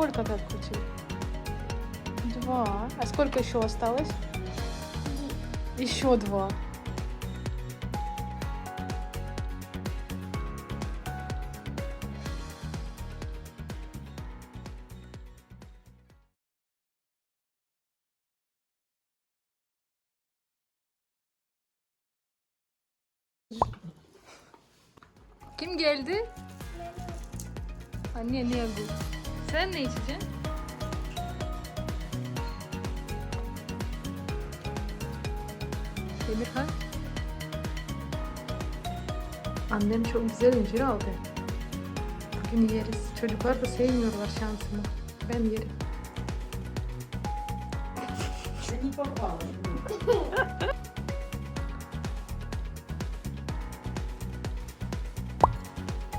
сколько ты открутил? Два. А сколько еще осталось? Еще два. Kim geldi? Anne ne bu? Sen ne içeceksin? Demirhan. Annem çok güzel incir aldı. Bugün yeriz. Çocuklar da sevmiyorlar şansımı. Ben yerim.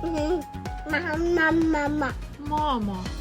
Mama, mama, Mama.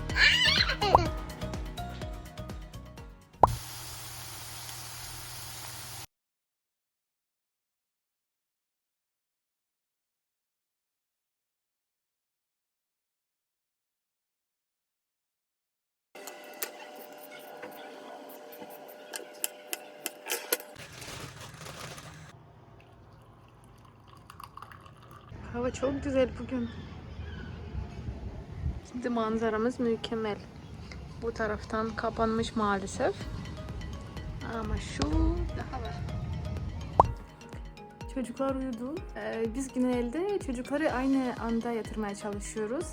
Hava çok güzel bugün. Şimdi manzaramız mükemmel. Bu taraftan kapanmış maalesef. Ama şu daha var. Çocuklar uyudu. Ee, biz genelde çocukları aynı anda yatırmaya çalışıyoruz.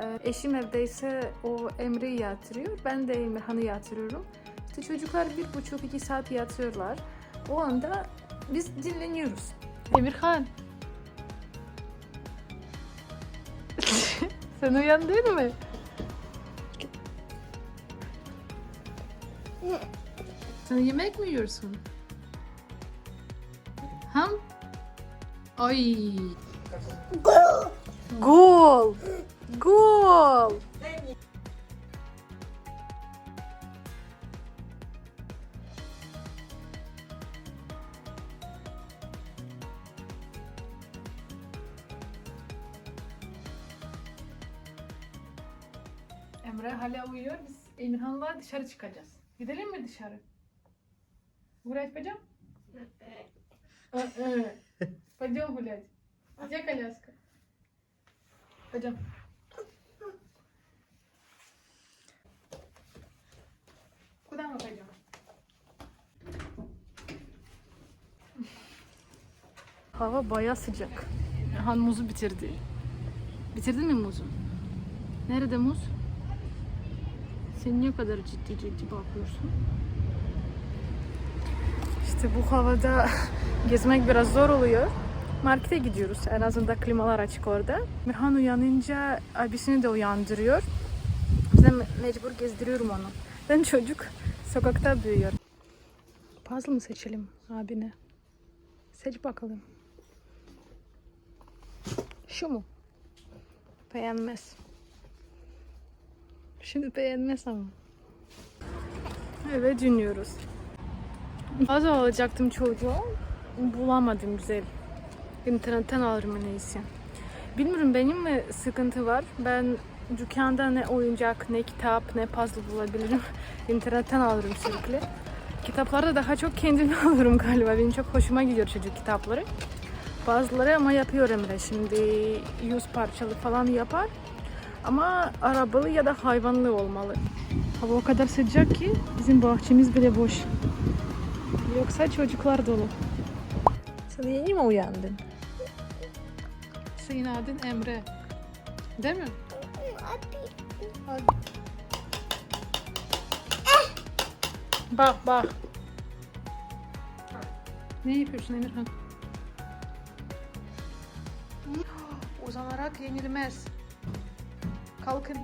Ee, eşim evdeyse o Emre'yi yatırıyor. Ben de Emirhan'ı yatırıyorum. İşte çocuklar bir buçuk iki saat yatıyorlar. O anda biz dinleniyoruz. Emirhan. Sen uyandın mı? Sen yemek mi yiyorsun? Ham? Ay. Gol. Gol. Emre hala uyuyor. Biz Emirhan'la dışarı çıkacağız. Gidelim mi dışarı? Гулять пойдем? Пойдем гулять. Где коляска? Пойдем. Куда мы пойдем? Hava baya sıcak. Han muzu bitirdi. Bitirdin mi muzu? Nerede muz? Sen niye kadar ciddi ciddi bakıyorsun? İşte bu havada gezmek biraz zor oluyor. Markete gidiyoruz. En azından klimalar açık orada. Mirhan uyanınca abisini de uyandırıyor. Me- mecbur gezdiriyorum onu. Ben çocuk sokakta büyüyor. Puzzle mı seçelim abine? Seç bakalım. Şu mu? Beğenmez. Şimdi beğenmez ama. Evet dinliyoruz. Puzzle alacaktım çocuğa. Bulamadım güzel. İnternetten alırım en iyisi. Bilmiyorum benim mi sıkıntı var? Ben dükkanda ne oyuncak, ne kitap, ne puzzle bulabilirim. İnternetten alırım sürekli. Kitaplarda daha çok kendim alırım galiba. Benim çok hoşuma gidiyor çocuk kitapları. Bazıları ama yapıyor Emre. Şimdi yüz parçalı falan yapar. Ama arabalı ya da hayvanlı olmalı. Hava o kadar sıcak ki bizim bahçemiz bile boş. Yoksa çocuklar dolu. Sen yeni mi uyandın? Senin adın Emre. Değil mi? Bak bak. Ne yapıyorsun Emirhan? Uzanarak yenilmez kalkın.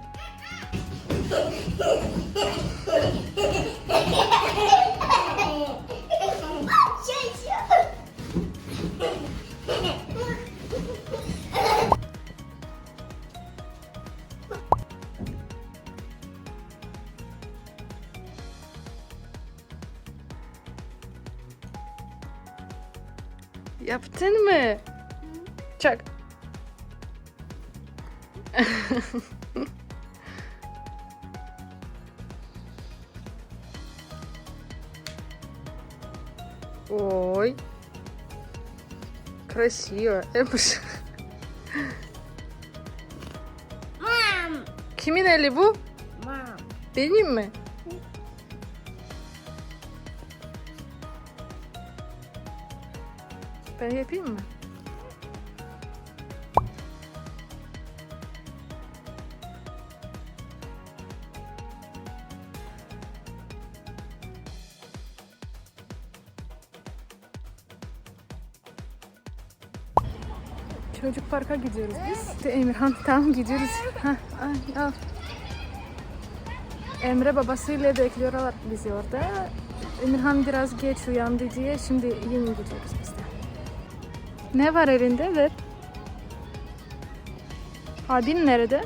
Yaptın mı? Çak. Ой. Красиво. Эмш. Kimin eli bu? Mom. Benim mi? Ben yapayım mı? Çocuk parka gidiyoruz biz. De Emirhan tamam gidiyoruz. Ay, al. Emre babasıyla bekliyorlar bizi orada. Emirhan biraz geç uyandı diye şimdi yeni gidiyoruz biz de. Ne var elinde? Ver. Abin nerede?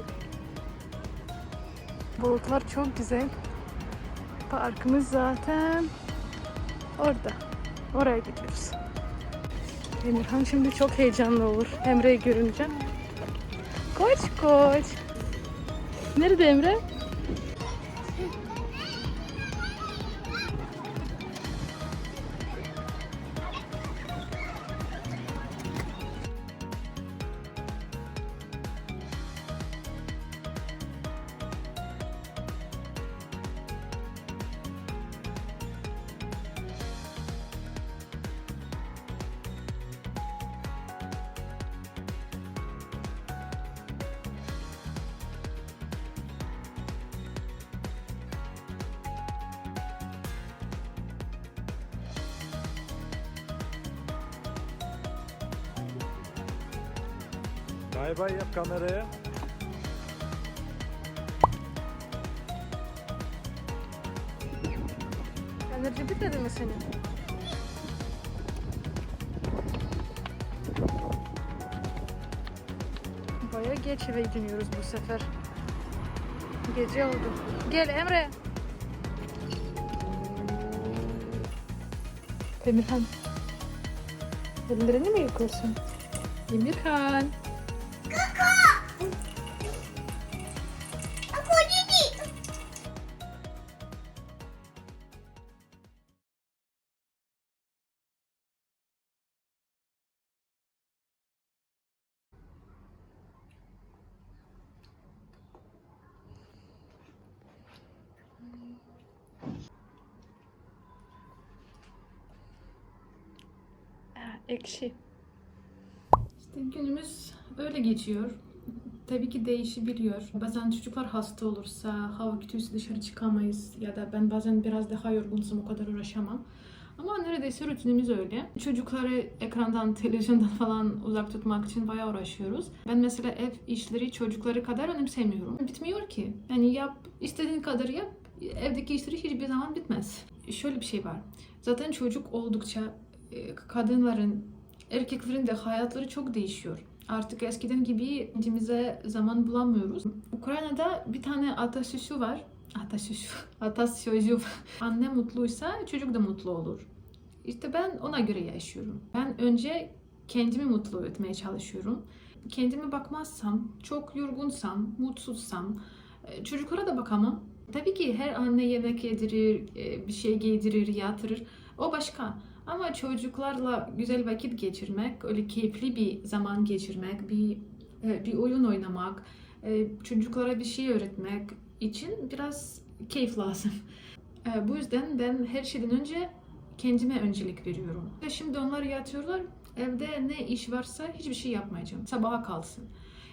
Bulutlar çok güzel. Parkımız zaten orada. Oraya gidiyoruz. Emirhan şimdi çok heyecanlı olur Emre'yi görünce. Koç koç. Nerede Emre? Bay bay yap kameraya. Enerji bitmedi mi senin? Baya geç eve gidiyoruz bu sefer. Gece oldu. Gel Emre. Emirhan. Ellerini mi yıkıyorsun? Emirhan. Ekşi. İşte günümüz öyle geçiyor. Tabii ki değişebiliyor. Bazen çocuklar hasta olursa, hava kötüyse dışarı çıkamayız ya da ben bazen biraz daha yorgunsam o kadar uğraşamam. Ama neredeyse rutinimiz öyle. Çocukları ekrandan, televizyondan falan uzak tutmak için bayağı uğraşıyoruz. Ben mesela ev işleri çocukları kadar önemsemiyorum. Bitmiyor ki. Yani yap, istediğin kadar yap. Evdeki işleri hiçbir zaman bitmez. Şöyle bir şey var. Zaten çocuk oldukça e, kadınların, erkeklerin de hayatları çok değişiyor. Artık eskiden gibi kendimize zaman bulamıyoruz. Ukrayna'da bir tane atasözü var. Atasözü, atasözü. Anne mutluysa çocuk da mutlu olur. İşte ben ona göre yaşıyorum. Ben önce kendimi mutlu etmeye çalışıyorum. Kendime bakmazsam, çok yorgunsam, mutsuzsam, e, çocuklara da bakamam. Tabii ki her anne yemek yedirir, e, bir şey giydirir, yatırır. O başka. Ama çocuklarla güzel vakit geçirmek, öyle keyifli bir zaman geçirmek, bir e, bir oyun oynamak, e, çocuklara bir şey öğretmek için biraz keyif lazım. E, Bu yüzden ben her şeyden önce kendime öncelik veriyorum. Ve şimdi onlar yatıyorlar. Evde ne iş varsa hiçbir şey yapmayacağım. Sabaha kalsın.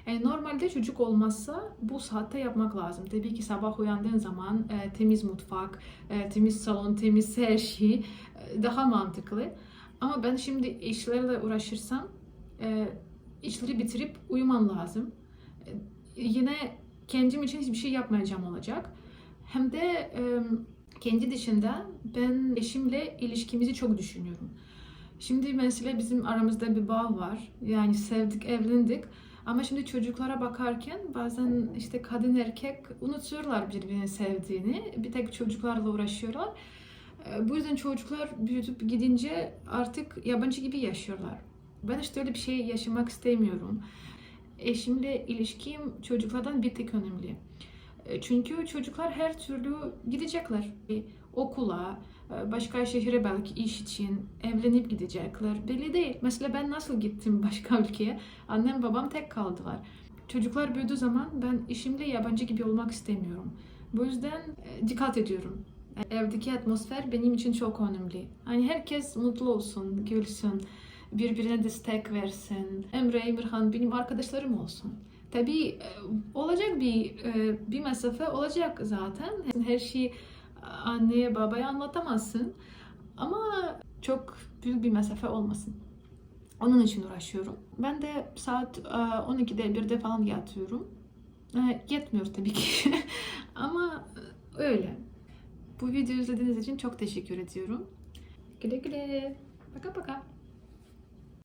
Yani normalde çocuk olmazsa bu saatte yapmak lazım. Tabii ki sabah uyandığın zaman e, temiz mutfak, e, temiz salon, temiz her şey e, daha mantıklı. Ama ben şimdi işlerle uğraşırsam e, işleri bitirip uyumam lazım. E, yine kendim için hiçbir şey yapmayacağım olacak. Hem de e, kendi dışında ben eşimle ilişkimizi çok düşünüyorum. Şimdi mesela bizim aramızda bir bağ var. Yani sevdik, evlendik. Ama şimdi çocuklara bakarken bazen işte kadın erkek unutuyorlar birbirini sevdiğini. Bir tek çocuklarla uğraşıyorlar. Ee, Bu yüzden çocuklar büyütüp gidince artık yabancı gibi yaşıyorlar. Ben işte öyle bir şey yaşamak istemiyorum. Eşimle ilişkim çocuklardan bir tek önemli. E, Çünkü çocuklar her türlü gidecekler. Okula, başka şehre belki iş için evlenip gidecekler. Belli değil. Mesela ben nasıl gittim başka ülkeye? Annem babam tek kaldılar. Çocuklar büyüdüğü zaman ben işimle yabancı gibi olmak istemiyorum. Bu yüzden e, dikkat ediyorum. Evdeki atmosfer benim için çok önemli. Hani herkes mutlu olsun, gülsün, birbirine destek versin. Emre, Emirhan benim arkadaşlarım olsun. Tabii e, olacak bir e, bir mesafe olacak zaten. Her şeyi anneye babaya anlatamazsın. Ama çok büyük bir mesafe olmasın. Onun için uğraşıyorum. Ben de saat e, 12'de 1'de falan yatıyorum. E, Yetmiyor tabii ki. Ama e, öyle. Bu videoyu izlediğiniz için çok teşekkür ediyorum. Güle güle. Paka paka.